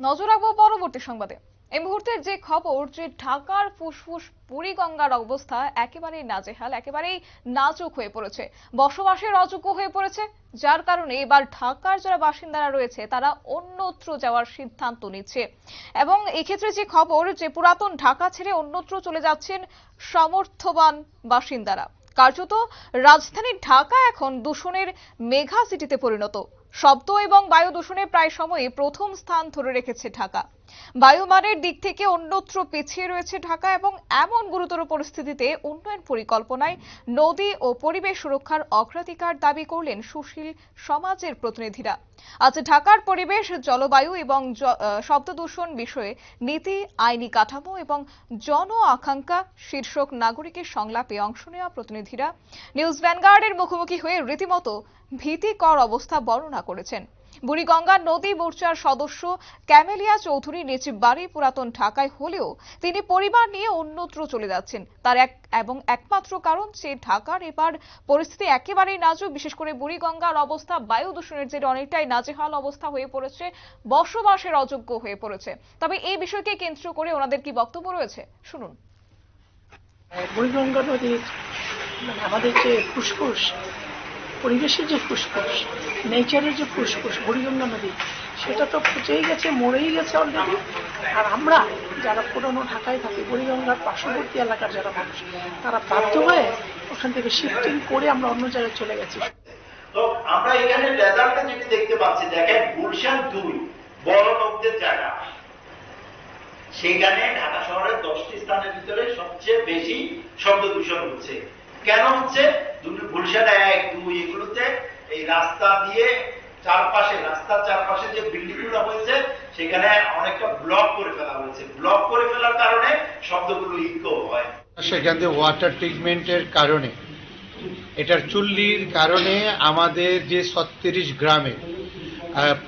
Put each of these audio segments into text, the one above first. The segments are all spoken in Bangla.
নজর রাখব পরবর্তী সংবাদে। এই মুহূর্তের যে খবর যে ঢাকার ফুসফুস বুড়িগঙ্গার অবস্থা একেবারেই নাজেহাল, একেবারেই নাজুক হয়ে পড়েছে। বসবাসের অযোগ্য হয়ে পড়েছে। যার কারণে এবার ঢাকার যারা বাসিন্দারা রয়েছে, তারা অন্যত্র যাওয়ার সিদ্ধান্ত নিচ্ছে। এবং এক্ষেত্রে যে খবর যে পুরাতন ঢাকা ছেড়ে অন্যত্র চলে যাচ্ছেন সমর্থবান বাসিন্দারা। কার্যত রাজধানী ঢাকা এখন দূষণের মেঘা সিটিতে পরিণত। শব্দ এবং বায়ু দূষণে প্রায় সময়ই প্রথম স্থান ধরে রেখেছে ঢাকা। বায়ুমানের দিক থেকে অন্যত্র পিছিয়ে রয়েছে ঢাকা এবং এমন গুরুতর পরিস্থিতিতে উন্নয়ন পরিকল্পনায় নদী ও পরিবেশ সুরক্ষার অগ্রাধিকার দাবি করলেন সুশীল সমাজের প্রতিনিধিরা। আজ ঢাকার পরিবেশ, জলবায়ু এবং শব্দ দূষণ বিষয়ে নীতি, আইনি কাঠামো এবং জন আকাঙ্ক্ষা শীর্ষক নাগরিকের সংলাপে অংশ নেওয়া প্রতিনিধিরা নিউজ ভ্যানগার্ডের মুখোমুখি হয়ে রীতিমতো ভীতিকর অবস্থা বর্ণনা করেছেন। বুড়িগঙ্গা নদী মোর্চার সদস্য ক্যামেলিয়া চৌধুরী নিজ বাড়ি পুরাতন ঢাকায় হলেও তিনি পরিবার নিয়ে অন্যত্র চলে যাচ্ছেন। তার এক এবং একমাত্র কারণ যে ঢাকার এবার পরিস্থিতি একেবারেই নাজুক। বিশেষ করে বুড়িগঙ্গার অবস্থা, বায়ু দূষণের যে অনেকটাই নাজেহাল অবস্থা হয়ে পড়েছে, বসবাসের অযোগ্য হয়ে পড়েছে। তবে এই বিষয়কে কেন্দ্র করে ওনাদের কি বক্তব্য রয়েছে? শুনুন। বুড়িগঙ্গা নদীর মানে আমাদের যে ফুসফুস পরিবেশের যে ফুসফুস নেচারের যে ফুসফুস বুড়িগঙ্গা নদী, সেটা তো পচেই গেছে, মরেই গেছে অলরেডি আর আমরা যারা পুরনো ঢাকায় থাকি বুড়িগঙ্গার পার্শ্ববর্তী এলাকার যারা মানুষ, তারা বাধ্য হয়ে ওখান থেকে শিফটিং করে আমরা অন্য জায়গায় চলে গেছি। তো আমরা এখানে রেজাল্টটা যেটা দেখতে পাচ্ছি, দেখেন গুলশান দুই, বড় জায়গা। সেইখানে ঢাকা শহরের দশটি স্থানের ভিতরে সবচেয়ে বেশি শব্দ দূষণ হচ্ছে। কেন হচ্ছে? গুলশান এক, দুই এগুলোতে এই রাস্তা দিয়ে চারপাশে, রাস্তার চারপাশে যে বিল্ডিংগুলো হয়েছে, সেখানে অনেকটা ব্লক করে ফেলা হয়েছে। ব্লক করে ফেলার কারণে শব্দগুলো ইকো হয়। সেখান থেকে ওয়াটার ট্রিটমেন্টের কারণে। এটার চুল্লির কারণে আমাদের যে ছত্রিশ গ্রামে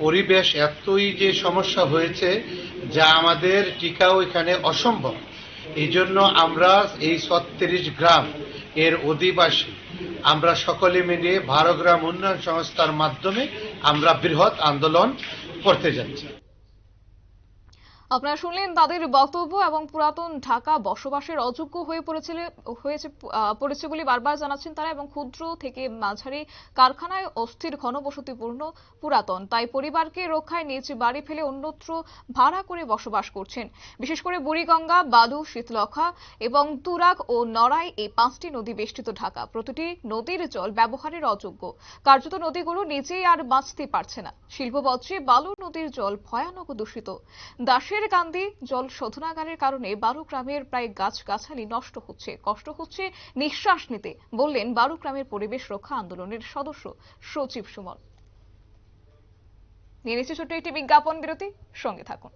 পরিবেশ এতই যে সমস্যা হয়েছে, যা আমাদের টিকাও এখানে অসম্ভব। এই জন্য আমরা এই ছত্রিশ গ্রাম এর অধিবাসী। আমরা সকলে মিলিয়ে ভারগ্রাম উন্নয়ন সংস্থার মাধ্যমে আমরা বৃহৎ আন্দোলন করতে যাচ্ছি। আপনারা শুনলেন তাদের বক্তব্য এবং পুরাতন ঢাকা বসবাসের অযোগ্য হয়ে পড়েছিল হয়েছে পড়েছে বলে বারবার জানাচ্ছেন তারা এবং ক্ষুদ্র থেকে মাঝারি কারখানায় অস্থির ঘনবসতিপূর্ণ পুরাতন। তাই পরিবারকে রক্ষায় নিজ বাড়ি ফেলে অন্যত্র ভাড়া করে বসবাস করছেন। বিশেষ করে বুড়িগঙ্গা বালু শীতলক্ষা এবং তুরাগ ও নড়াই এই পাঁচটি নদী বেষ্টিত ঢাকা। প্রতিটি নদীর জল ব্যবহারের অযোগ্য। কার্যত নদীগুলো নিজেই আর বাঁচতে পারছে না। শিল্পবজ্রে বালু নদীর জল ভয়ানক দূষিত। দাসের কান্দি, জল শোধনাগারের কারণে বারো গ্রামের প্রায় গাছগাছালি নষ্ট হচ্ছে। কষ্ট হচ্ছে নিঃশ্বাস নিতে, বললেন বারো গ্রামের পরিবেশ রক্ষা আন্দোলনের সদস্য সচিব সুমন। নিয়ে নিচ্ছে ছোট্ট একটি বিজ্ঞাপন বিরতি, সঙ্গে থাকুন।